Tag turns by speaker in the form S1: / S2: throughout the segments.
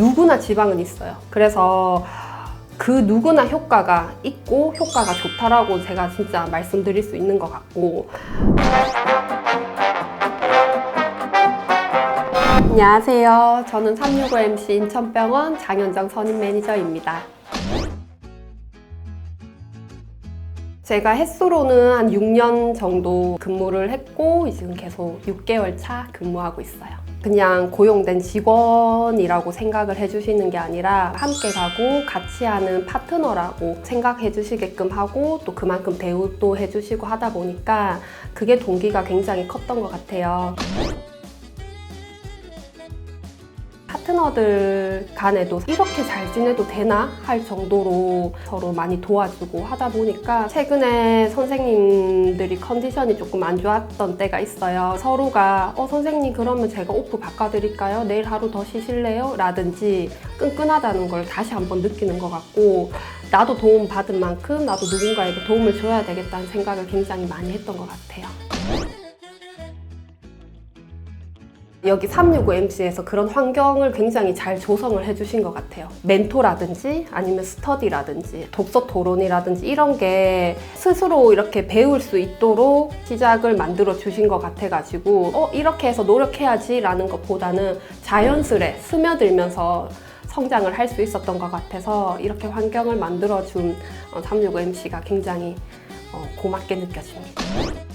S1: 누구나 지방은 있어요. 그래서 그 누구나 효과가 있고 효과가 좋다라고 제가 진짜 말씀드릴 수 있는 것 같고 안녕하세요. 저는 365MC 인천병원 장현정 선임 매니저입니다. 제가 햇수로는 한 6년 정도 근무를 했고 지금 계속 6개월 차 근무하고 있어요. 그냥 고용된 직원이라고 생각을 해주시는 게 아니라 함께 가고 같이 하는 파트너라고 생각해 주시게끔 하고 또 그만큼 대우도 해주시고 하다 보니까 그게 동기가 굉장히 컸던 것 같아요. 파트너들 간에도 이렇게 잘 지내도 되나 할 정도로 서로 많이 도와주고 하다 보니까 최근에 선생님들이 컨디션이 조금 안 좋았던 때가 있어요. 서로가 어 선생님 그러면 제가 오프 바꿔드릴까요? 내일 하루 더 쉬실래요? 라든지 끈끈하다는 걸 다시 한번 느끼는 것 같고 나도 도움 받은 만큼 나도 누군가에게 도움을 줘야 되겠다는 생각을 굉장히 많이 했던 것 같아요. 여기 365MC에서 그런 환경을 굉장히 잘 조성을 해주신 것 같아요. 멘토라든지 아니면 스터디라든지 독서 토론이라든지 이런 게 스스로 이렇게 배울 수 있도록 시작을 만들어 주신 것 같아가지고 어, 이렇게 해서 노력해야지 라는 것보다는 자연스레 스며들면서 성장을 할 수 있었던 것 같아서 이렇게 환경을 만들어준 365MC가 굉장히 어, 고맙게 느껴집니다.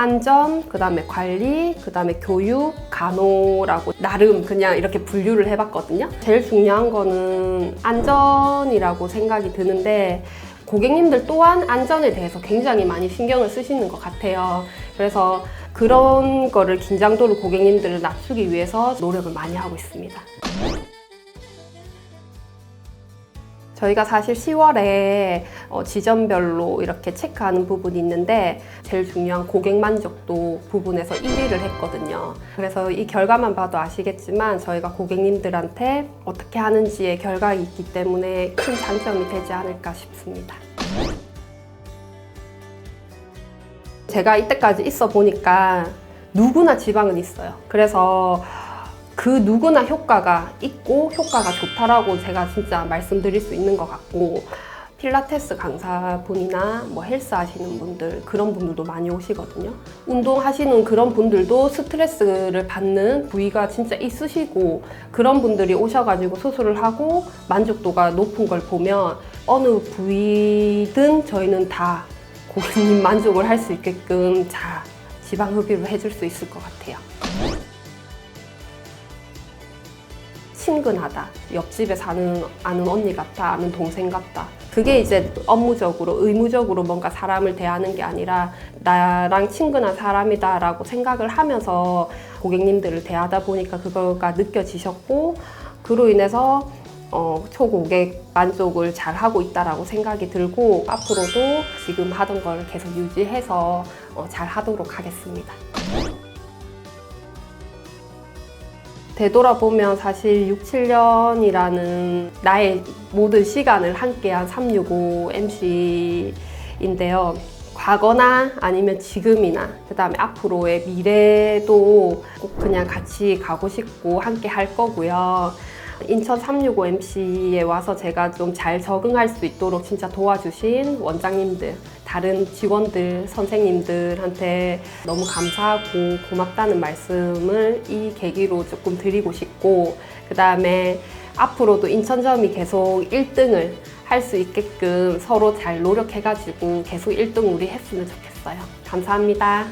S1: 안전, 그 다음에 관리, 그 다음에 교육, 간호라고 나름 그냥 이렇게 분류를 해봤거든요. 제일 중요한 거는 안전이라고 생각이 드는데 고객님들 또한 안전에 대해서 굉장히 많이 신경을 쓰시는 것 같아요. 그래서 그런 거를 긴장도를 고객님들을 낮추기 위해서 노력을 많이 하고 있습니다. 저희가 사실 10월에 어, 지점별로 이렇게 체크하는 부분이 있는데 제일 중요한 고객 만족도 부분에서 1위를 했거든요. 그래서 이 결과만 봐도 아시겠지만 저희가 고객님들한테 어떻게 하는지의 결과가 있기 때문에 큰 장점이 되지 않을까 싶습니다. 제가 이때까지 있어 보니까 누구나 지방은 있어요. 그래서 그 누구나 효과가 있고 효과가 좋다라고 제가 진짜 말씀드릴 수 있는 것 같고 필라테스 강사분이나 뭐 헬스 하시는 분들 그런 분들도 많이 오시거든요. 운동하시는 그런 분들도 스트레스를 받는 부위가 진짜 있으시고 그런 분들이 오셔가지고 수술을 하고 만족도가 높은 걸 보면 어느 부위든 저희는 다 고객님 만족을 할 수 있게끔 자 지방 흡입을 해줄 수 있을 것 같아요. 친근하다. 옆집에 사는 아는 언니 같다. 아는 동생 같다. 그게 이제 업무적으로 의무적으로 뭔가 사람을 대하는 게 아니라 나랑 친근한 사람이다라고 생각을 하면서 고객님들을 대하다 보니까 그거가 느껴지셨고 그로 인해서 어, 초고객 만족을 잘 하고 있다라고 생각이 들고 앞으로도 지금 하던 걸 계속 유지해서 어, 잘 하도록 하겠습니다. 되돌아보면 사실 6, 7년이라는 나의 모든 시간을 함께한 365 MC인데요. 과거나 아니면 지금이나 그 다음에 앞으로의 미래도 꼭 그냥 같이 가고 싶고 함께 할 거고요. 인천 365 MC에 와서 제가 좀 잘 적응할 수 있도록 진짜 도와주신 원장님들, 다른 직원들, 선생님들한테 너무 감사하고 고맙다는 말씀을 이 계기로 조금 드리고 싶고, 그 다음에 앞으로도 인천점이 계속 1등을 할 수 있게끔 서로 잘 노력해가지고 계속 1등 우리 했으면 좋겠어요. 감사합니다.